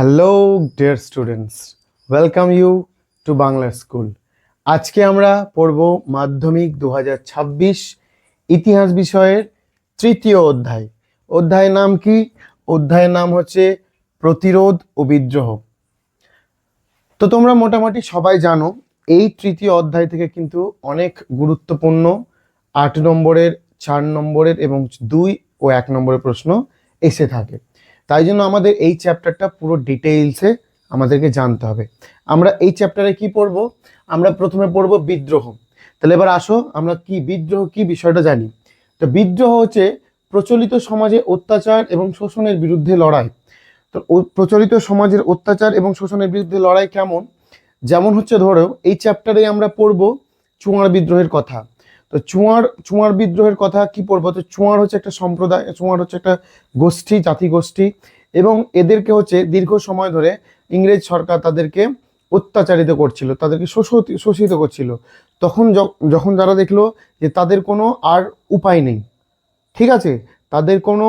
Hello dear students, welcome you to Bangla school. আজকে আমরা পড়ব মাধ্যমিক দু হাজার ছাব্বিশ ইতিহাস বিষয়ের তৃতীয় অধ্যায়। অধ্যায়ের নাম কি? অধ্যায়ের নাম হচ্ছে প্রতিরোধ ও বিদ্রোহ। তো তোমরা মোটামুটি সবাই জানো, এই তৃতীয় অধ্যায় থেকে কিন্তু অনেক গুরুত্বপূর্ণ আট নম্বরের, চার নম্বরের এবং দুই ও এক নম্বরের প্রশ্ন এসে থাকে। তাই জন্য আমাদের এই চ্যাপ্টারটা পুরো ডিটেইলসে আমাদেরকে জানতে হবে। আমরা এই চ্যাপ্টারে কি পড়ব? আমরা প্রথমে পড়ব বিদ্রোহ। তাহলে এবার আসো, আমরা কি বিদ্রোহ, কি বিষয়টা জানি? তো বিদ্রোহ হচ্ছে প্রচলিত সমাজে অত্যাচার এবং শোষণের বিরুদ্ধে লড়াই। তো প্রচলিত সমাজের অত্যাচার এবং শোষণের বিরুদ্ধে লড়াই কেমন? যেমন হচ্ছে ধরো, এই চ্যাপ্টারে আমরা পড়ব চুয়ার বিদ্রোহের কথা। তো চুয়ার চুয়ার বিদ্রোহের কথা কি পড়ব তো চুয়ার হচ্ছে একটা সম্প্রদায় চুয়ার হচ্ছে একটা গোষ্ঠী, জাতি গোষ্ঠী এবং এদেরকে হচ্ছে দীর্ঘ সময় ধরে ইংরেজ সরকার তাদেরকে অত্যাচারিত করছিল, তাদেরকে শোষিত করছিল। তখন যখন যারা দেখল যে তাদের কোনো আর উপায় নেই, ঠিক আছে? তাদের কোনো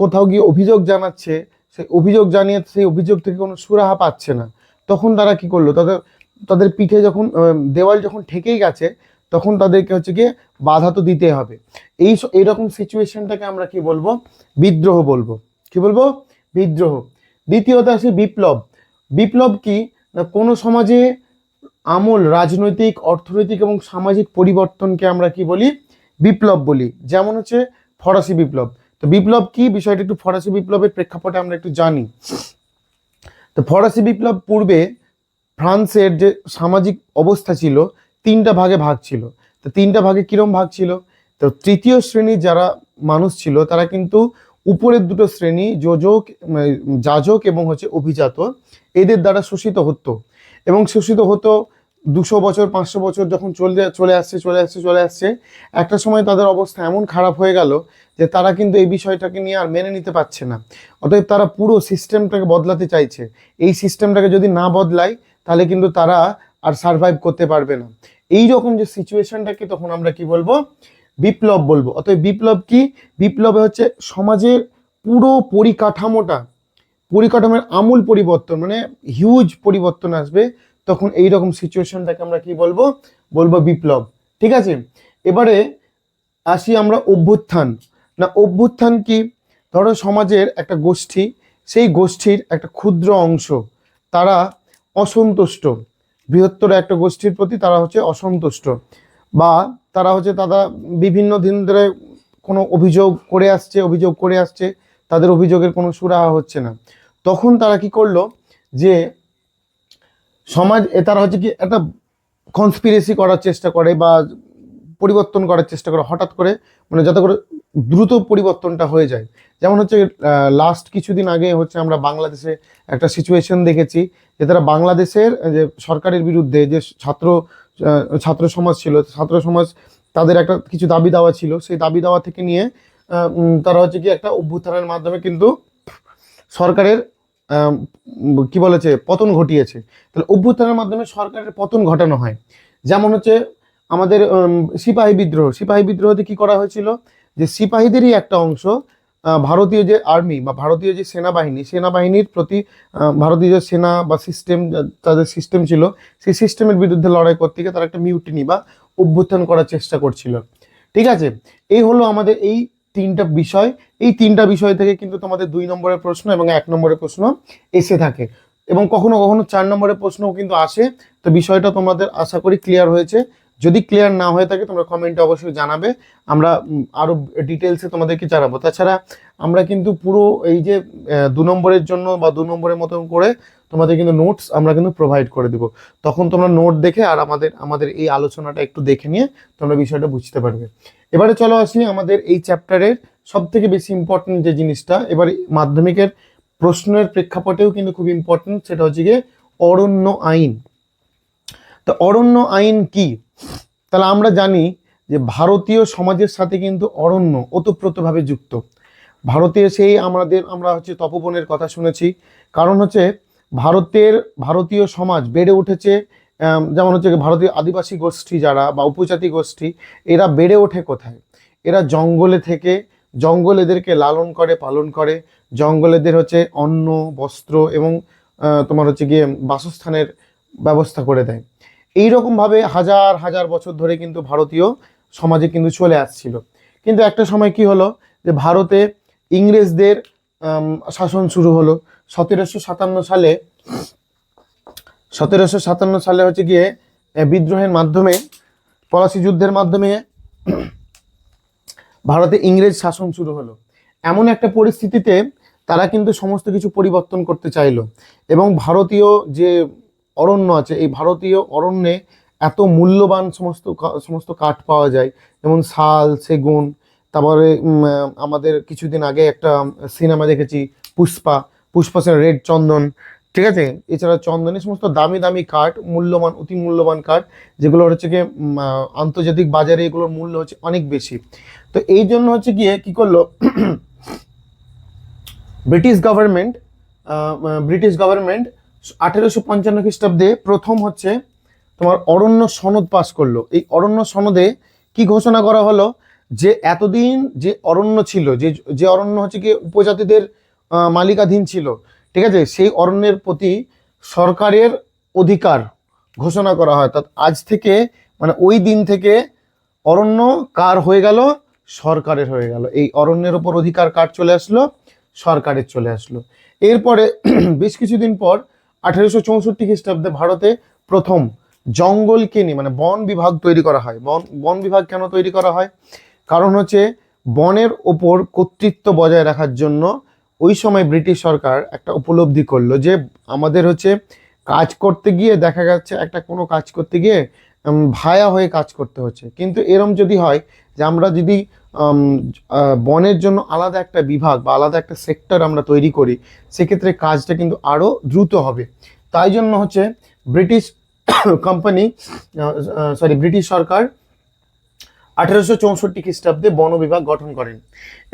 কোথাও গিয়ে অভিযোগ জানাচ্ছে সেই অভিযোগ জানিয়ে সেই অভিযোগ থেকে কোনো সুরাহা পাচ্ছে না। তখন তারা কি করল? তাদের তাদের পিঠে যখন দেওয়াল যখন ঠেকেই গেছে তখন তাদেরকে হচ্ছে গিয়ে বাধা তো দিতে হবে। এই এইরকম সিচুয়েশনটাকে আমরা কি বলব? বিদ্রোহ বলব। কি বলব? বিদ্রোহ। দ্বিতীয়ত আসে বিপ্লব। বিপ্লব কি? না, কোনো সমাজে আমল রাজনৈতিক, অর্থনৈতিক এবং সামাজিক পরিবর্তনকে আমরা কি বলি? বিপ্লব বলি। যেমন হচ্ছে ফরাসি বিপ্লব। তো বিপ্লব কি? বিষয়টা একটু ফরাসি বিপ্লবের প্রেক্ষাপটে আমরা একটু জানি। তো ফরাসি বিপ্লব পূর্বে ফ্রান্সের যে সামাজিক অবস্থা ছিল তিনটা ভাগে ভাগ ছিল। তো তিনটা ভাগে কিরম ভাগ ছিল? তো তৃতীয় শ্রেণির যারা মানুষ ছিল, তারা কিন্তু উপরের দুটো শ্রেণি যোজক যাজক এবং হচ্ছে অভিজাত এদের দ্বারা শোষিত হতো। এবং শোষিত হতো দুশো বছর, পাঁচশো বছর যখন চলে চলে আসছে চলে আসছে চলে আসছে, একটা সময় তাদের অবস্থা এমন খারাপ হয়ে গেল যে তারা কিন্তু এই বিষয়টাকে নিয়ে আর মেনে নিতে পারছে না। অতএব তারা পুরো সিস্টেমটাকে বদলাতে চাইছে। এই সিস্টেমটাকে যদি না বদলায়, তাহলে কিন্তু তারা আর সার্ভাইভ করতে পারবে না। এই রকম যে সিচুয়েশনটাকে তখন আমরা কি বলব? বিপ্লব বলব। অতএব বিপ্লব কি? বিপ্লবে হচ্ছে সমাজের পুরো পরিকাঠামোটা, পরিকাঠামোর আমূল পরিবর্তন মানে হিউজ পরিবর্তন আসবে, তখন এই রকম সিচুয়েশনটাকে আমরা কি বলব? বলব বিপ্লব। ঠিক আছে? এবারে আসি আমরা অভ্যুত্থান। না, অভ্যুত্থান কি? ধরো সমাজের একটা গোষ্ঠী, সেই গোষ্ঠীর একটা ক্ষুদ্র অংশ, তারা অসন্তুষ্ট। বৃহত্তর একটা গোষ্ঠীর প্রতি তারা হচ্ছে অসন্তুষ্ট বা তারা হচ্ছে তারা বিভিন্ন দিন ধরে কোনো অভিযোগ করে আসছে, অভিযোগ করে আসছে, তাদের অভিযোগের কোনো সুরাহা হচ্ছে না। তখন তারা কি করল যে সমাজ, এ তারা হচ্ছে কি একটা কনস্পিরেসি করার চেষ্টা করে বা পরিবর্তন করার চেষ্টা করে হঠাৎ করে মানে যাতে করে দ্রুত পরিবর্তনটা হয়ে যায়। যেমন হচ্ছে লাস্ট কিছুদিন আগে হচ্ছে আমরা বাংলাদেশে একটা সিচুয়েশন দেখেছি যে তারা বাংলাদেশের যে সরকারের বিরুদ্ধে যে ছাত্র ছাত্র সমাজ ছিল, ছাত্র সমাজ তাদের একটা কিছু দাবি দাওয়া ছিল। সেই দাবি দাওয়া থেকে নিয়ে তারা হচ্ছে কি একটা অভ্যুত্থানের মাধ্যমে কিন্তু সরকারের কি বলেছে, পতন ঘটিয়েছে। তাহলে অভ্যুত্থানের মাধ্যমে সরকারের পতন ঘটানো হয়। যেমন হচ্ছে, আমাদের সিপাহী বিদ্রোহ, সিপাহী বিদ্রোহতে কি করা হয়েছিল? যে সিপাহীদেরই একটা অংশ ভারতীয় যে আর্মি বা ভারতীয় যে সেনাবাহিনী, সেনাবাহিনীর প্রতি ভারতীয় যে সেনা বা সিস্টেম, তাদের সিস্টেম ছিল, সেই সিস্টেমের বিরুদ্ধে লড়াই করতে গিয়ে তারা একটা মিউটিনি বা অভ্যুত্থান করার চেষ্টা করছিল। ঠিক আছে? এই হলো আমাদের এই তিনটা বিষয়। এই তিনটা বিষয় থেকে কিন্তু তোমাদের দুই নম্বরের প্রশ্ন এবং এক নম্বরের প্রশ্ন এসে থাকে। এবং কখনো কখনো চার নম্বরের প্রশ্নও কিন্তু আসে। তো বিষয়টা তোমাদের আশা করি ক্লিয়ার হয়েছে। যদি ক্লিয়ার না হয়ে থাকে তোমরা কমেন্টে অবশ্যই জানাবে। আমরা উম, আরও ডিটেলসে তোমাদেরকে জানাব। তাছাড়া আমরা কিন্তু পুরো এই যে দু নম্বরের জন্য বা দু নম্বরের মতন করে তোমাদের কিন্তু নোটস আমরা কিন্তু প্রোভাইড করে দিব। তখন তোমরা নোট দেখে আর আমাদের আমাদের এই আলোচনাটা একটু দেখে নিয়ে তোমরা বিষয়টা বুঝতে পারবে। এবারে চলো আসি আমাদের এই চ্যাপ্টারের সব থেকে বেশি ইম্পর্টেন্ট যে জিনিসটা। এবার মাধ্যমিকের প্রশ্নের প্রেক্ষাপটেও কিন্তু খুব ইম্পর্টেন্ট সেটা হচ্ছে গিয়ে অরণ্য আইন। তো অরণ্য আইন কি? তাহলে আমরা জানি যে ভারতীয় সমাজের সাথে কিন্তু অরণ্য ওতপ্রোতভাবে যুক্ত। ভারতীয় সেই আমাদের, আমরা হচ্ছে তপবনের কথা শুনেছি। কারণ হচ্ছে ভারতের, ভারতীয় সমাজ বেড়ে উঠেছে যেমন হচ্ছে ভারতীয় আদিবাসী গোষ্ঠী যারা বা উপজাতি গোষ্ঠী, এরা বেড়ে ওঠে কোথায়? এরা জঙ্গলে থেকে, জঙ্গল এদেরকে লালন করে, পালন করে। জঙ্গলেদের হচ্ছে অন্ন, বস্ত্র এবং তোমার হচ্ছে গিয়ে বাসস্থানের ব্যবস্থা করে দেয়। এই রকম ভাবে হাজার হাজার বছর ধরে কিন্তু ভারতীয় সমাজে কিন্তু চলে আসছিল। কিন্তু একটা সময় কি হলো যে ভারতে ইংরেজদের শাসন শুরু হলো। সতেরোশো সাতান্ন সালে, সতেরোশো সাতান্ন সালে হচ্ছে গিয়ে বিদ্রোহের মাধ্যমে, পলাশি যুদ্ধের মাধ্যমে ভারতে ইংরেজ শাসন শুরু হলো। এমন একটা পরিস্থিতিতে তারা কিন্তু সমস্ত কিছু পরিবর্তন করতে চাইলো। এবং ভারতীয় যে অরণ্য আছে। এই ভারতীয় অরণ্যে এত মূল্যবান সমস্ত সমস্ত কাঠ পাওয়া যায়। যেমন শাল, সেগুন, তারপরে আমাদের কিছুদিন আগে একটা সিনেমা দেখেছি, পুষ্পা। পুষ্পা রেড চন্দন, ঠিক আছে? এছাড়া চন্দন সমস্ত দামি দামি কাঠ, মূল্যবান, অতি মূল্যবান কাঠ যেগুলো হচ্ছে গিয়ে আন্তর্জাতিক বাজারে এগুলোর মূল্য হচ্ছে অনেক বেশি। তো এই জন্য হচ্ছে গিয়ে কি করল, ব্রিটিশ গভর্নমেন্ট ব্রিটিশ গভর্নমেন্ট আঠেরোশো পঞ্চান্ন খ্রিস্টাব্দে প্রথম হচ্ছে তোমার অরণ্য সনদ পাস করল। এই অরণ্য সনদে কি ঘোষণা করা হলো? যে এতদিন যে অরণ্য ছিল, যে যে অরণ্য হচ্ছে কি উপজাতিদের মালিকাধীন ছিল, ঠিক আছে? সেই অরণ্যের প্রতি সরকারের অধিকার ঘোষণা করা হয়। অর্থাৎ আজ থেকে মানে ওই দিন থেকে অরণ্য কার হয়ে গেল? সরকারের হয়ে গেল। এই অরণ্যের ওপর অধিকার কার চলে আসলো? সরকারের চলে আসলো। এরপরে, বেশ কিছুদিন পর আঠেরোশো চৌষট্টি খ্রিস্টাব্দে ভারতে প্রথম জঙ্গলকে নিয়ে মানে বন বিভাগ তৈরি করা হয়। বন বন বিভাগ কেন তৈরি করা হয়? কারণ হচ্ছে বনের ওপর কর্তৃত্ব বজায় রাখার জন্য ওই সময় ব্রিটিশ সরকার একটা উপলব্ধি করল যে আমাদের হচ্ছে কাজ করতে গিয়ে দেখা যাচ্ছে একটা কোনো কাজ করতে গিয়ে ভায়া হয়ে কাজ করতে হচ্ছে। কিন্তু এরম যদি হয় যে আমরা যদি বনের জন্য আলাদা একটা বিভাগ বা আলাদা একটা সেক্টর আমরা তৈরি করি, সেক্ষেত্রে কাজটা কিন্তু আরও দ্রুত হবে। তাই জন্য হচ্ছে ব্রিটিশ কোম্পানি সরি ব্রিটিশ সরকার আঠেরোশো চৌষট্টি খ্রিস্টাব্দে বন বিভাগ গঠন করেন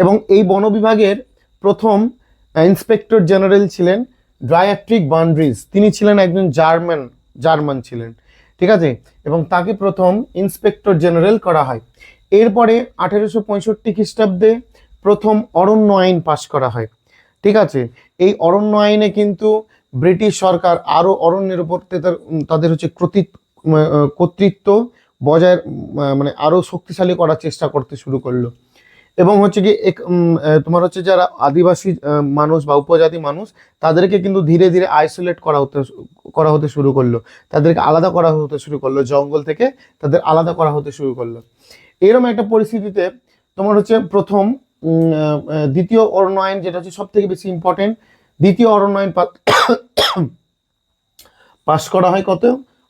এবং এই বন বিভাগের প্রথম ইন্সপেক্টর জেনারেল ছিলেন ড্রায়াট্রিক বান্ড্রিজ তিনি ছিলেন একজন জার্মান জার্মান ছিলেন, ঠিক আছে? এবং তাকে প্রথম ইন্সপেক্টর জেনারেল করা হয়। এরপরে আঠেরোশো পঁয়ষট্টি খ্রিস্টাব্দে প্রথম অরণ্য আইন পাশ করা হয়। ঠিক আছে? এই অরণ্য আইনে কিন্তু ব্রিটিশ সরকার আরও অরণ্যের উপর তাদের হচ্ছে কর্তৃত্ব কর্তৃত্ব বজায় মানে আরও শক্তিশালী করার চেষ্টা করতে শুরু করল। এবং হচ্ছে কি, এক তোমার হচ্ছে যারা আদিবাসী মানুষ বা উপজাতি মানুষ, তাদেরকে কিন্তু ধীরে ধীরে আইসোলেট করা হতে করা হতে শুরু করল। তাদেরকে আলাদা করা হতে শুরু করল। জঙ্গল থেকে তাদের আলাদা করা হতে শুরু করল। এরকম একটা পরিস্থিতিতে তোমার হচ্ছে প্রথম দ্বিতীয় অরণ্য আইন যেটা হচ্ছে সব থেকে বেশি ইম্পর্টেন্ট দ্বিতীয় অরণ্য আইন পাস করা হয় কত?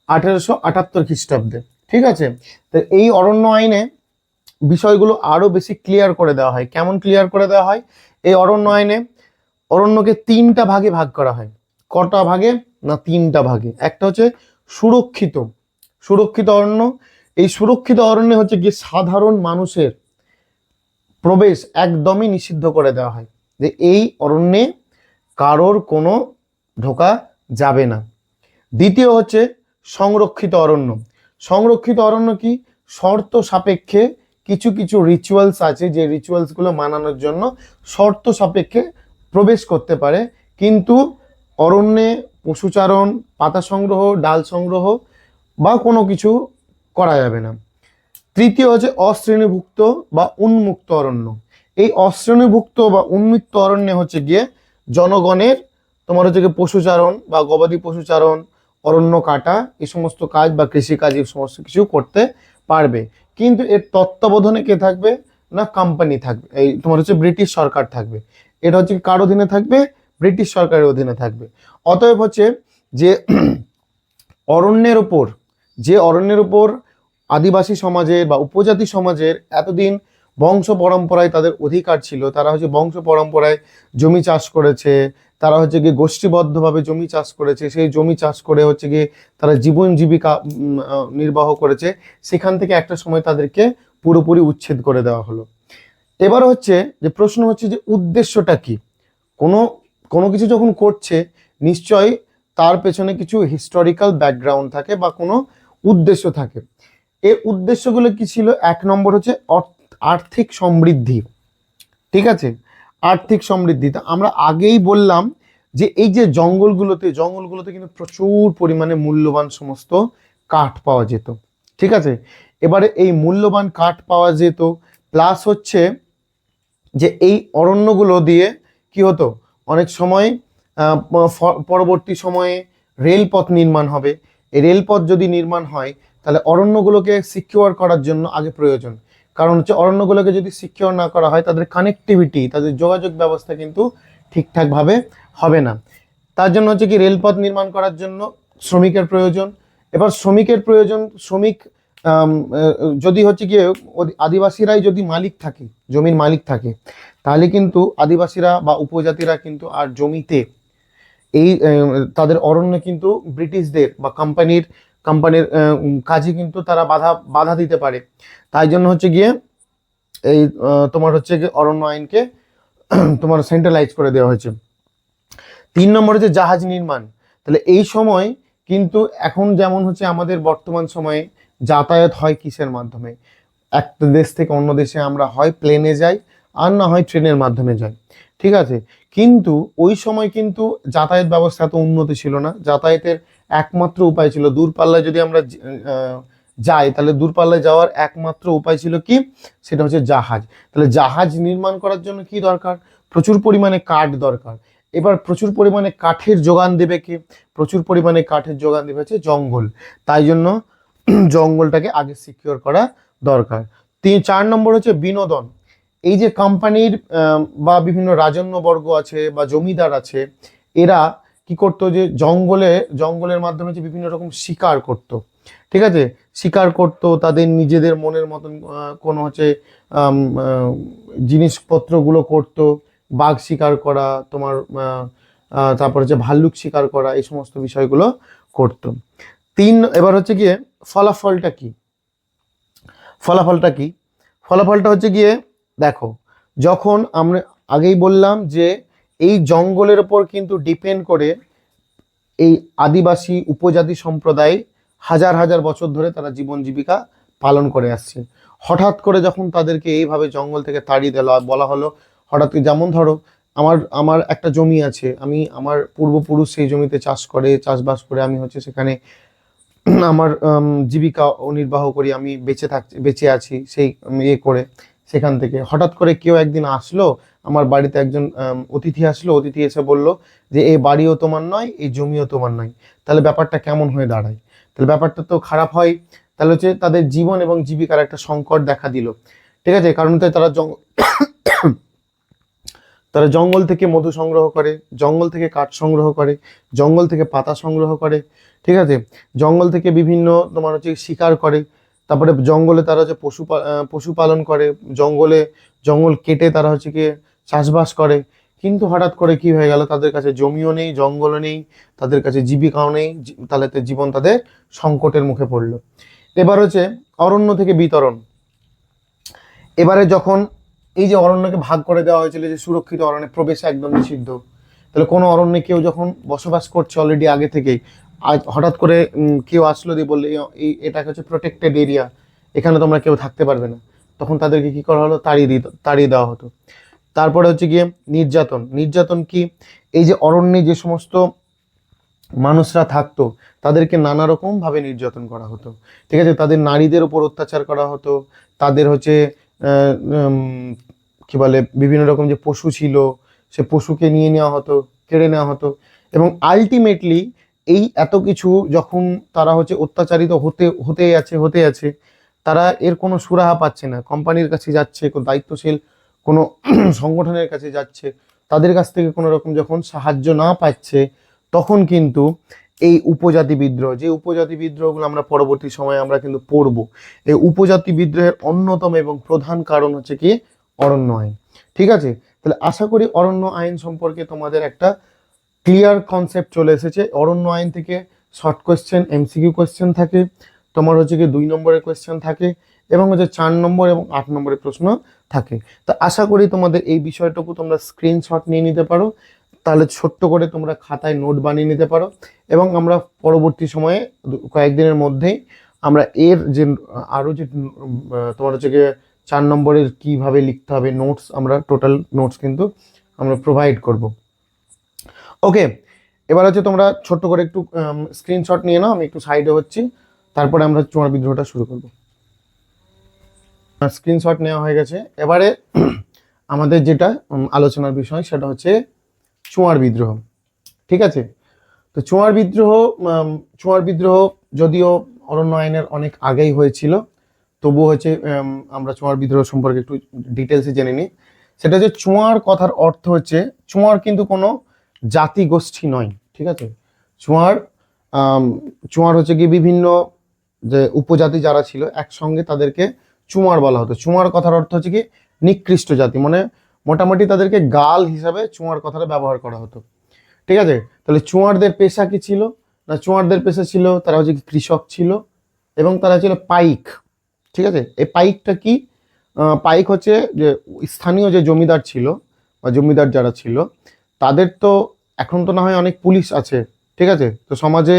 আঠেরোশো আটাত্তর খ্রিস্টাব্দে। ঠিক আছে? তো এই অরণ্য আইনে বিষয়গুলো আরও বেশি ক্লিয়ার করে দেওয়া হয়। কেমন ক্লিয়ার করে দেওয়া হয়? এই অরণ্য আইনে অরণ্যকে তিনটা ভাগে ভাগ করা হয়। কটা ভাগে না তিনটা ভাগে? একটা হচ্ছে সুরক্ষিত। সুরক্ষিত অরণ্য এই সুরক্ষিত অরণ্যে হচ্ছে গিয়ে সাধারণ মানুষের প্রবেশ একদমই নিষিদ্ধ করে দেওয়া হয় যে এই অরণ্যে কারোর কোনো ঢোকা যাবে না। দ্বিতীয় হচ্ছে সংরক্ষিত অরণ্য। সংরক্ষিত অরণ্য কি? শর্ত সাপেক্ষে কিছু কিছু রিচুয়ালস আছে যে রিচুয়ালসগুলো মানানোর জন্য শর্ত সাপেক্ষে প্রবেশ করতে পারে। কিন্তু অরণ্যে পশুচারণ, পাতা সংগ্রহ, ডাল সংগ্রহ বা কোনো কিছু করা যাবে না। তৃতীয় হচ্ছে অশ্রেণীভুক্ত বা উন্মুক্ত অরণ্য। এই অশ্রেণীভুক্ত বা উন্মুক্ত অরণ্যে হচ্ছে গিয়ে জনগণের তোমার হচ্ছে গিয়ে পশুচারণ বা গবাদি পশুচারণ, অরণ্য কাটা এই সমস্ত কাজ বা কৃষিকাজ এই সমস্ত কিছু করতে পারবে। কিন্তু এর তত্ত্বাবধানে কে থাকবে? না কোম্পানি থাকবে। এই তোমার হচ্ছে ব্রিটিশ সরকার থাকবে। এটা হচ্ছে কার অধীনে থাকবে? ব্রিটিশ সরকারের অধীনে থাকবে। অতএব হচ্ছে যে অরণ্যের ওপর, যে অরণ্যের উপর আদিবাসী সমাজের বা উপজাতি সমাজের এতদিন বংশ পরম্পরায় তাদের অধিকার ছিল। তারা হচ্ছে বংশ পরম্পরায় জমি চাষ করেছে, তারা হচ্ছে গিয়ে গোষ্ঠীবদ্ধভাবে জমি চাষ করেছে, সেই জমি চাষ করে হচ্ছে গিয়ে তারা জীবন জীবিকা নির্বাহ করেছে। সেখান থেকে একটা সময় তাদেরকে পুরোপুরি উচ্ছেদ করে দেওয়া হলো। এবার হচ্ছে যে প্রশ্ন হচ্ছে যে উদ্দেশ্যটা কি? কোনো কোনো কিছু যখন করছে, নিশ্চয়ই তার পেছনে কিছু হিস্টোরিক্যাল ব্যাকগ্রাউন্ড থাকে বা কোনো উদ্দেশ্য থাকে। এর উদ্দেশ্যগুলো কি ছিল? এক নম্বর হচ্ছে আর্থিক সমৃদ্ধি। ঠিক আছে? আর্থিক সমৃদ্ধি। তা আমরা আগেই বললাম যে এই যে জঙ্গলগুলোতে জঙ্গলগুলোতে কিন্তু প্রচুর পরিমাণে মূল্যবান সমস্ত কাঠ পাওয়া যেত। ঠিক আছে? এবারে এই মূল্যবান কাঠ পাওয়া যেত প্লাস হচ্ছে যে এই অরণ্যগুলো দিয়ে কি হতো? অনেক সময় পরবর্তী সময়ে রেলপথ নির্মাণ হবে। এই রেলপথ যদি নির্মাণ হয় তাহলে অরণ্যগুলোকে সিকিউর করার জন্য আগে প্রয়োজন। কারণ হচ্ছে অরণ্যগুলোকে যদি সিকিউর না করা হয়, তাদের কানেক্টিভিটি তাদের যোগাযোগ ব্যবস্থা কিন্তু ঠিকঠাকভাবে হবে না। তার জন্য হচ্ছে কি, রেলপথ নির্মাণ করার জন্য শ্রমিকের প্রয়োজন। এবার শ্রমিকের প্রয়োজন, শ্রমিক যদি হচ্ছে ওদি- আদিবাসীরাই যদি মালিক থাকে, জমির মালিক থাকে, তাহলে কিন্তু আদিবাসীরা বা উপজাতিরা কিন্তু আর জমিতে এই তাদের অরণ্যে কিন্তু ব্রিটিশদের বা কোম্পানির কোম্পানির কাজে কিন্তু তারা বাধা বাধা দিতে পারে। তাই জন্য হচ্ছে গিয়ে এই তোমার হচ্ছে অরণ্য আইনকে তোমার সেন্ট্রালাইজ করে দেওয়া হয়েছে। তিন নম্বর হচ্ছে জাহাজ নির্মাণ। তাহলে এই সময় কিন্তু এখন যেমন হচ্ছে আমাদের বর্তমান সময়ে যাতায়াত হয় কিসের মাধ্যমে? একটা দেশ থেকে অন্য দেশে আমরা হয় প্লেনে যাই, আর না হয় ট্রেনের মাধ্যমে যাই। ঠিক আছে? কিন্তু ওই সময় কিন্তু যাতায়াত ব্যবস্থা এত উন্নত ছিল না। যাতায়াতের একমাত্র উপায় ছিল দূরপাল্লায় যদি আমরা যাই, তাহলে দূরপাল্লায় যাওয়ার একমাত্র উপায় ছিল কি? সেটা হচ্ছে জাহাজ। তাহলে জাহাজ নির্মাণ করার জন্য কি দরকার? প্রচুর পরিমাণে কাঠ দরকার। এবার প্রচুর পরিমাণে কাঠের যোগান দেবে কে? প্রচুর পরিমাণে কাঠের যোগান দেবে হচ্ছে জঙ্গল। তাই জন্য জঙ্গলটাকে আগে সিকিওর করা দরকার। তিন, চার নম্বর হচ্ছে বিনোদন। এই যে কোম্পানির বা বিভিন্ন রাজন্যবর্গ আছে বা জমিদার আছে, এরা কি করতো যে জঙ্গলে, জঙ্গলের মাধ্যমে যে বিভিন্ন রকম শিকার করতো। ঠিক আছে? শিকার করতো তাদের নিজেদের মনের মতন কোনো হচ্ছে জিনিসপত্রগুলো করতো। বাঘ শিকার করা, তোমার তারপর হচ্ছে ভাল্লুক শিকার করা, এই সমস্ত বিষয়গুলো করতো। তিন, এবার হচ্ছে গিয়ে ফলাফলটা কি? ফলাফলটা কি? ফলাফলটা হচ্ছে গিয়ে, দেখো, যখন আমরা আগেই বললাম যে এই জঙ্গলের ওপর কিন্তু ডিপেন্ড করে এই আদিবাসী উপজাতি সম্প্রদায় হাজার হাজার বছর ধরে তারা জীবন জীবিকা পালন করে আসছে। হঠাৎ করে যখন তাদেরকে এইভাবে জঙ্গল থেকে তাড়িয়ে দেওয়া বলা হলো, হঠাৎ যেমন ধরো, আমার আমার একটা জমি আছে, আমি আমার পূর্বপুরুষ সেই জমিতে চাষ করে, চাষবাস করে আমি হচ্ছে সেখানে আমার জীবিকা নির্বাহ করি, আমি বেঁচে থাকছি বেঁচে আছি সেই ইয়ে করে সেখান থেকে। হঠাৎ করে কেউ একদিন আসলো আমার বাড়িতে একজন অতিথি আসলো, অতিথি এসে বলল যে, এই বাড়িও তোমার নয়, এই জমিও তোমার নয়। তাহলে ব্যাপারটা কেমন হয়ে দাঁড়ায়? তাহলে ব্যাপারটা তো খারাপ হয়। তাহলে হচ্ছে তাদের জীবন এবং জীবিকার একটা সংকট দেখা দিল। ঠিক আছে? কারণ তাই তারা জঙ্গল তারা জঙ্গল থেকে মধু সংগ্রহ করে, জঙ্গল থেকে কাঠ সংগ্রহ করে, জঙ্গল থেকে পাতা সংগ্রহ করে। ঠিক আছে? জঙ্গল থেকে বিভিন্ন তোমার হচ্ছে শিকার করে। তারপরে জঙ্গলে তারা হচ্ছে পশু পশুপালন করে। জঙ্গলে, জঙ্গল কেটে তারা হচ্ছে কি চাষবাস করে, কিন্তু হঠাৎ করে কি হয়ে গেল? তাদের কাছে জমিও নেই, জঙ্গলও নেই, তাদের কাছে জীবিকাও নেই তাহলে জীবন তাদের সংকটের মুখে পড়ল। এবার হচ্ছে অরণ্য থেকে বিতরণ। এবারে যখন এই যে অরণ্যকে ভাগ করে দেওয়া হয়েছিল, যে সুরক্ষিত অরণ্যে প্রবেশ একদম নিষিদ্ধ, তাহলে কোনো অরণ্যে কেউ যখন বসবাস করছে অলরেডি আগে থেকেই, আজ হঠাৎ করে কেউ আসলো দিয়ে বললে "এই- এই, এটাকে হচ্ছে প্রোটেক্টেড এরিয়া এখানে তোমরা কেউ থাকতে পারবে না। তখন তাদেরকে কি করা হলো? তাড়িয়ে দিত তাড়িয়ে দেওয়া হতো। তারপরে হচ্ছে গিয়ে নির্যাতন। নির্যাতন কি? এই যে অরণ্যে যে সমস্ত মানুষরা থাকতো, তাদেরকে নানা রকম ভাবে নির্যাতন করা হতো। ঠিক আছে? তাদের নারীদের উপর অত্যাচার করা হতো। তাদের হচ্ছে কি বলে, বিভিন্ন রকম যে পশু ছিল, সে পশুকে নিয়ে নেওয়া হতো, কেড়ে নেওয়া হতো। এবং আলটিমেটলি এই এত কিছু যখন তারা হচ্ছে অত্যাচারিত হতে হতে আছে হতে আছে, তারা এর কোনো সুরাহা পাচ্ছে না। কোম্পানির কাছে যাচ্ছে দায়িত্বশীল কোনো সংগঠনের কাছে যাচ্ছে, তাদের কাছ থেকে কোনো রকম যখন সাহায্য না পাচ্ছে, তখন কিন্তু এই উপজাতি বিদ্রোহ, যে উপজাতি বিদ্রোহগুলো আমরা পরবর্তী সময়ে আমরা কিন্তু পড়ব, এই উপজাতি বিদ্রোহের অন্যতম এবং প্রধান কারণ হচ্ছে কি? অরণ্য আইন। ঠিক আছে? তাহলে আশা করি অরণ্য আইন সম্পর্কে তোমাদের একটা ক্লিয়ার কনসেপ্ট চলে এসেছে। অরণ্য আইন থেকে শর্ট কোয়েশ্চেন এমসিকিউ কোয়েশ্চেন থাকে, তোমার হচ্ছে কি দুই নম্বরের কোয়েশ্চেন থাকে, এবং হচ্ছে চার নম্বর এবং আট নম্বরের প্রশ্ন থাকে। তো আশা করি তোমাদের এই বিষয়টুকু তোমরা স্ক্রিনশট নিয়ে নিতে পারো। তাহলে ছোট্ট করে তোমরা খাতায় নোট বানিয়ে নিতে পারো। এবং আমরা পরবর্তী সময়ে কয়েকদিনের মধ্যেই আমরা এর যে আরও যে তোমার হচ্ছে গিয়ে চার নম্বরের কীভাবে লিখতে হবে নোটস আমরা টোটাল নোটস কিন্তু আমরা প্রোভাইড করব। ওকে এবার হচ্ছে তোমরা ছোট্ট করে একটু স্ক্রিনশট নিয়ে নাও, আমি একটু সাইডে হচ্ছি। তারপরে আমরা চুয়ার বিদ্রোহটা শুরু করব। স্ক্রিনশট নেওয়া হয়ে গেছে। এবারে আমাদের যেটা আলোচনার বিষয় সেটা হচ্ছে চুয়ার বিদ্রোহ। ঠিক আছে? তো চুয়ার বিদ্রোহ চুয়ার বিদ্রোহ যদিও অরণ্য আইনের অনেক আগেই হয়েছিল তবু হচ্ছে আমরা চুয়ার বিদ্রোহ সম্পর্কে একটু ডিটেলসে জেনে নিই। সেটা হচ্ছে চুয়ার কথার অর্থ হচ্ছে, চুয়ার কিন্তু কোনো জাতি গোষ্ঠী নয়, ঠিক আছে? চুয়ার চুয়ার হচ্ছে কি বিভিন্ন যে উপজাতি যারা ছিল, একসঙ্গে তাদেরকে চুয়ার বলা হতো। চুমার কথার অর্থ হচ্ছে কি? নিকৃষ্ট জাতি। মানে মোটামুটি তাদেরকে গাল হিসাবে চুয়ার কথাটা ব্যবহার করা হতো। ঠিক আছে? তাহলে চুয়ারদের পেশা কি ছিল? না চুয়ারদের পেশা ছিল তারা হচ্ছে কৃষক ছিল এবং তারা ছিল পাইক। ঠিক আছে? এই পাইকটা কি? পাইক হচ্ছে যে স্থানীয় যে জমিদার ছিল বা জমিদার যারা ছিল, তাদের তো এখন তো না হয় অনেক পুলিশ আছে। ঠিক আছে? তো সমাজে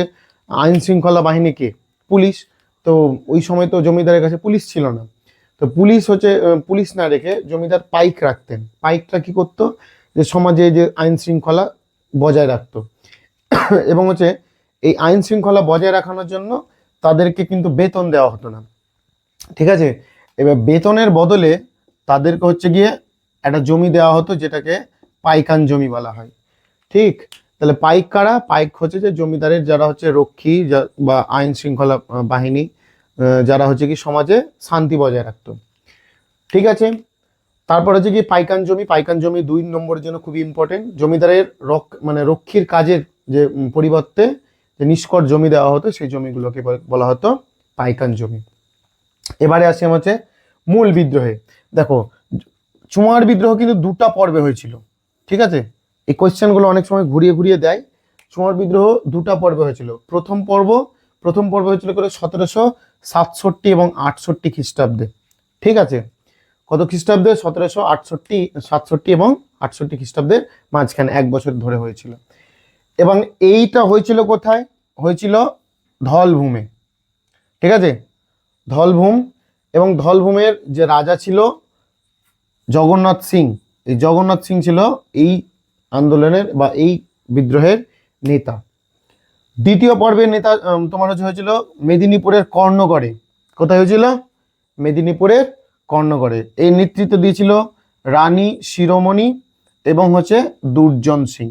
আইন শৃঙ্খলা বাহিনী কে? পুলিশ। তো ওই সময় তো জমিদারের কাছে পুলিশ ছিল না। তো পুলিশ হচ্ছে পুলিশ না রেখে জমিদার পাইক রাখতেন। পাইকটা কি করতো? যে সমাজে যে আইন শৃঙ্খলা বজায় রাখতো। এবং হচ্ছে এই আইন শৃঙ্খলা বজায় রাখানোর জন্য তাদেরকে কিন্তু বেতন দেওয়া হতো না। ঠিক আছে? এবার বেতনের বদলে তাদেরকে হচ্ছে গিয়ে একটা জমি দেওয়া হতো, যেটাকে পাইকান জমি বলা হয়। ঠিক? তাহলে পাইক কারা? পাইক হচ্ছে যে জমিদারের, যারা হচ্ছে রক্ষী বা আইন শৃঙ্খলা বাহিনী যারা হচ্ছে কি সমাজে শান্তি বজায় রাখতো। ঠিক আছে? তারপর হচ্ছে কি পাইকান জমি পাইকান জমি দুই নম্বরের জন্য খুবই ইম্পর্টেন্ট জমিদারের রক মানে রক্ষীর কাজের যে পরিবর্তে যে নিষ্কট জমি দেওয়া হতো, সেই জমিগুলোকে বল- হতো পাইকান জমি। এবারে আসি হচ্ছে মূল বিদ্রোহে। দেখো, চুয়ার বিদ্রোহ কিন্তু দুটা পর্বে হয়েছিল। ঠিক আছে? এই কোয়েশ্চেনগুলো অনেক সময় ঘুরিয়ে ঘুরিয়ে দেয়। চুয়ার বিদ্রোহ দুটা পর্বে হয়েছিল। প্রথম পর্ব প্রথম পর্ব হয়েছিল করে সতেরোশো সাতষট্টি এবং আটষট্টি খ্রিস্টাব্দে। ঠিক আছে? কত খ্রিস্টাব্দে? সতেরোশো আটষট্টি, সাতষট্টি এবং আটষট্টি খ্রিস্টাব্দের মাঝখানে এক বছর ধরে হয়েছিল। এবং এইটা হয়েছিল কোথায়? হয়েছিল ধলভূমে। ঠিক আছে? ধলভূম এবং ধলভূমের যে রাজা ছিল জগন্নাথ সিং, এই জগন্নাথ সিং ছিল এই আন্দোলনের বা এই বিদ্রোহের নেতা। দ্বিতীয় পর্বের নেতা তোমার হচ্ছে হয়েছিল মেদিনীপুরের কর্ণগড়ে। কোথায় হয়েছিল? মেদিনীপুরের কর্ণগড়ে। এই নেতৃত্ব দিয়েছিল রানী শিরোমণি এবং হচ্ছে দুর্জন সিং।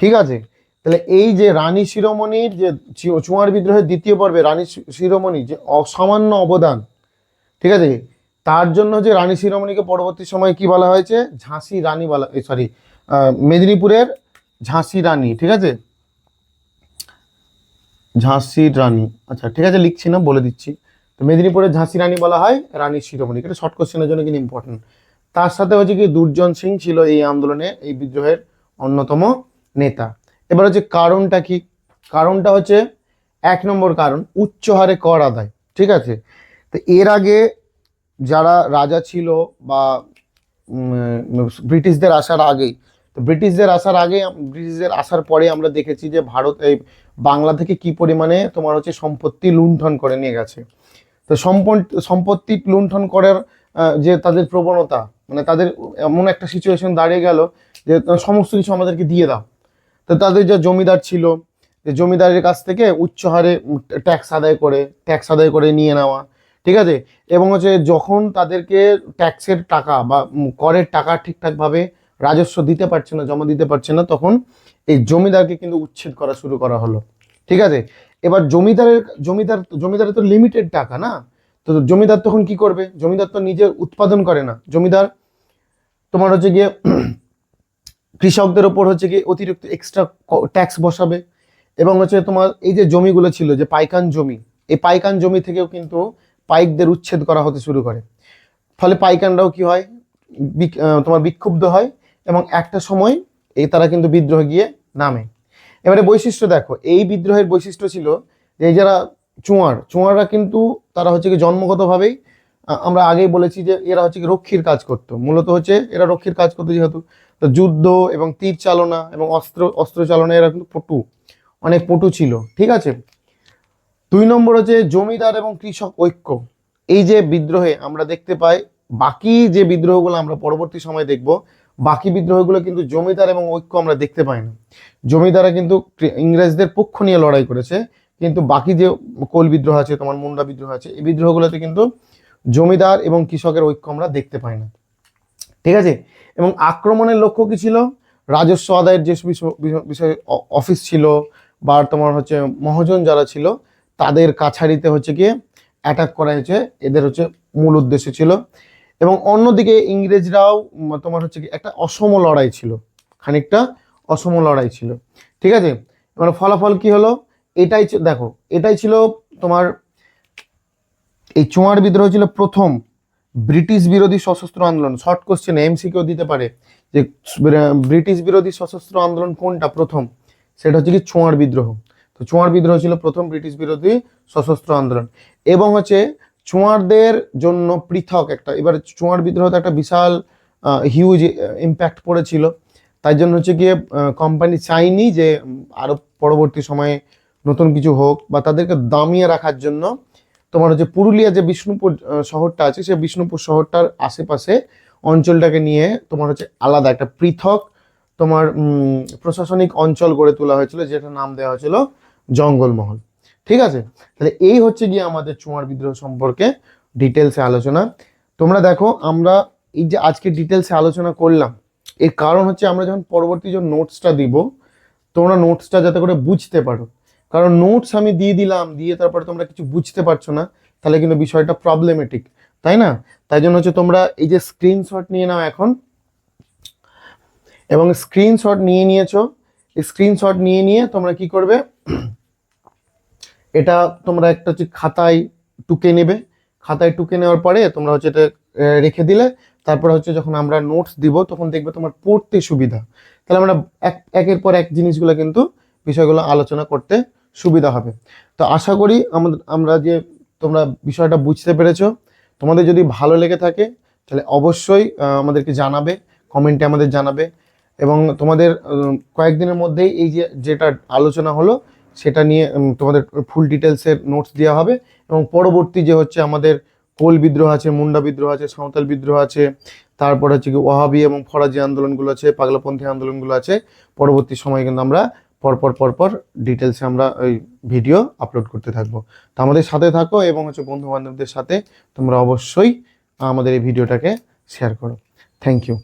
ঠিক আছে? তাহলে এই যে রানী শিরোমণির যে চুয়ার বিদ্রোহের দ্বিতীয় পর্বে রানী শিরোমণি যে অসামান্য অবদান, ঠিক আছে? তার জন্য যে রানী শিরোমণিকে পরবর্তী সময়ে কি বলা হয়েছে? ঝাঁসি রানী বলা সরি মেদিনীপুরের ঝাঁসি রানী, ঠিক আছে? ঝাঁসির রানী। আচ্ছা ঠিক আছে, লিখছি না, বলে দিচ্ছি। তো মেদিনীপুরের ঝাঁসি রানী বলা হয়, রানী শিরোমণি। এটা শর্ট কোশ্চেনের জন্য কিন্তু ইম্পর্টেন্ট তার সাথে হচ্ছে কি, দুর্জন সিং ছিল এই আন্দোলনে, এই বিদ্রোহের অন্যতম নেতা। এবার হচ্ছে কারণটা কি? কারণটা হচ্ছে, এক নম্বর কারণ, উচ্চ হারে কর আদায়, ঠিক আছে? তো এর আগে যারা রাজা ছিল বা ব্রিটিশদের আসার আগেই তো ব্রিটিশদের আসার আগে ব্রিটিশদের আসার পরে আমরা দেখেছি যে ভারত এই বাংলা থেকে কি পরিমাণে তোমার হচ্ছে সম্পত্তি লুণ্ঠন করে নিয়ে গেছে। তো সম্পত্তি লুণ্ঠন করার যে তাদের প্রবণতা মানে তাদের এমন একটা সিচুয়েশন দাঁড়িয়ে গেল যে সমস্ত কিছু আমাদেরকে দিয়ে দাও। তো তাদের যে জমিদার ছিল, যে জমিদারের কাছ থেকে উচ্চ হারে ট্যাক্স আদায় করে ট্যাক্স আদায় করে নিয়ে নেওয়া, ঠিক আছে? এবং হচ্ছে যখন তাদেরকে ট্যাক্সের টাকা বা করের টাকা ঠিকঠাকভাবে রাজস্ব দিতে পারছে না, জমা দিতে পারছে না, তখন এই জমিদারকে কিন্তু উচ্ছেদ করা শুরু করা হলো। ঠিক আছে? এবার জমিদারের, জমিদার, জমিদারের তো লিমিটেড টাকা না? তো জমিদার তখন কি করবে? জমিদার তো নিজে উৎপাদন করে না। জমিদার তোমার হচ্ছে গিয়ে কৃষকদের ওপর হচ্ছে গিয়ে অতিরিক্ত এক্সট্রা ট্যাক্স বসাবে এবং হচ্ছে তোমার এই যে জমিগুলো ছিল, যে পাইকান জমি, এই পাইকান জমি থেকেও কিন্তু পাইকদের উচ্ছেদ করা হতে শুরু করে। ফলে পাইকানরাও কি হয়? তোমার বিক্ষুব্ধ হয়। এবং একটা সময় এই তারা কিন্তু বিদ্রোহ গিয়ে নামে। এবারে বৈশিষ্ট্য দেখো, এই বিদ্রোহের বৈশিষ্ট্য ছিল যে এই যারা চুয়ার, চুয়াররা কিন্তু তারা হচ্ছে কি জন্মগতভাবেই আমরা আগেই বলেছি যে এরা হচ্ছে কি রক্ষীর কাজ করতো। মূলত হচ্ছে এরা রক্ষীর কাজ করতো যেহেতু, তো যুদ্ধ এবং তীর চালনা এবং অস্ত্র অস্ত্র চালনা এরা কিন্তু পটু, অনেক পটু ছিল, ঠিক আছে? দুই নম্বর হচ্ছে জমিদার এবং কৃষক ঐক্য। এই যে বিদ্রোহে আমরা দেখতে পাই বাকি যে বিদ্রোহগুলো আমরা পরবর্তী সময় দেখব, বাকি বিদ্রোহগুলো কিন্তু জমিদার এবং ঐক্য আমরা দেখতে পাই না জমিদারা কিন্তু ইংরেজদের পক্ষ নিয়ে লড়াই করেছে, কিন্তু বাকি যে কোল বিদ্রোহ আছে, তোমার মুন্ডা বিদ্রোহ আছে, এই বিদ্রোহগুলোতে কিন্তু জমিদার এবং কৃষকের ঐক্য আমরা দেখতে পাই না। ঠিক আছে? এবং আক্রমণের লক্ষ্য কি ছিল? রাজস্ব আদায়ের যে বিষয়- অফিস ছিল বা তোমার হচ্ছে মহাজন যারা ছিল, তাদের কাছারিতে হচ্ছে গিয়ে অ্যাটাক করা হয়েছে। এদের হচ্ছে মূল উদ্দেশ্য ছিল এবং অন্যদিকে ইংরেজরাও তোমার হচ্ছে কি, একটা অসম লড়াই ছিল, খানিকটা অসম লড়াই ছিল। ঠিক আছে? এবার ফলাফল কি হলো? এটাই দেখো, এটাই ছিল তোমার, এই চুয়ার বিদ্রোহ ছিল প্রথম ব্রিটিশ বিরোধী সশস্ত্র আন্দোলন। শর্ট কোশ্চেন এমসিকেও দিতে পারে যে ব্রিটিশ বিরোধী সশস্ত্র আন্দোলন কোনটা প্রথম? সেটা হচ্ছে কি চুয়ার বিদ্রোহ। তো চুয়ার বিদ্রোহ ছিল প্রথম ব্রিটিশ বিরোধী সশস্ত্র আন্দোলন। এবং হচ্ছে চুয়ারদের জন্য পৃথক একটা, এবার চুয়ার বিদ্রোহ একটা বিশাল হিউজ ইম্প্যাক্ট পড়েছিল। তাই জন্য হচ্ছে গিয়ে কোম্পানি চাইনি যে আরও পরবর্তী সময়ে নতুন কিছু হোক, বা তাদেরকে দামিয়ে রাখার জন্য তোমার হচ্ছে পুরুলিয়া যে বিষ্ণুপুর শহরটা আছে সেই বিষ্ণুপুর শহরটার আশেপাশে অঞ্চলটাকে নিয়ে তোমার হচ্ছে আলাদা একটা পৃথক তোমার প্রশাসনিক অঞ্চল গড়ে তোলা হয়েছিল যেটা নাম দেওয়া হয়েছিল জঙ্গলমহল। ঠিক আছে? তাহলে এই হচ্ছে গিয়ে আমাদের চুয়ার বিদ্রোহ সম্পর্কে ডিটেলসে আলোচনা। তোমরা দেখো, আমরা এই যে আজকে ডিটেলসে আলোচনা করলাম, এর কারণ হচ্ছে আমরা যখন পরবর্তী যে নোটসটা দিব, তোমরা নোটসটা যাতে করে বুঝতে পারো। কারণ নোটস আমি দিয়ে দিলাম, দিয়ে তারপরে তোমরা কিছু বুঝতে পারছ না, তাহলে কিন্তু বিষয়টা প্রবলেমেটিক তাই না? তাই জন্য হচ্ছে তোমরা এই যে স্ক্রিনশট নিয়ে নাও এখন। এবং স্ক্রিনশট নিয়ে নিয়েছো স্ক্রিনশট নিয়ে নিয়ে তোমরা কি করবে? এটা তোমরা একটা হচ্ছে খাতায় টুকে নেবে। খাতায় টুকে নেওয়ার পরে তোমরা হচ্ছে এটা রেখে দিলে, তারপর হচ্ছে যখন আমরা নোটস দিব, তখন দেখবে তোমার পড়তে সুবিধা। তাহলে আমরা এক, একের পর এক জিনিসগুলো কিন্তু বিষয়গুলো আলোচনা করতে সুবিধা হবে। তো আশা করি আমাদের আমরা যে তোমরা বিষয়টা বুঝতে পেরেছ। তোমাদের যদি ভালো লেগে থাকে, তাহলে অবশ্যই আমাদেরকে জানাবে, কমেন্টে আমাদের জানাবে। এবং তোমাদের কয়েকদিনের মধ্যেই এই যে, যেটা আলোচনা হলো সেটা নিয়ে তোমাদের ফুল ডিটেলসের নোটস দেওয়া হবে। এবং পরবর্তী যে হচ্ছে আমাদের কোল বিদ্রোহ আছে, মুন্ডা বিদ্রোহ আছে, সাঁওতাল বিদ্রোহ আছে, তারপর হচ্ছে কি ওয়াহাবি এবং ফরাজি আন্দোলনগুলো আছে, পাগলাপন্থী আন্দোলনগুলো আছে, পরবর্তী সময়ে কিন্তু আমরা পরপর পরপর ডিটেলসে আমরা ওই ভিডিও আপলোড করতে থাকব। তো আমাদের সাথে থাকো এবং হচ্ছে বন্ধু বান্ধবদের সাথে তোমরা অবশ্যই আমাদের এই ভিডিওটাকে শেয়ার করো। Thank you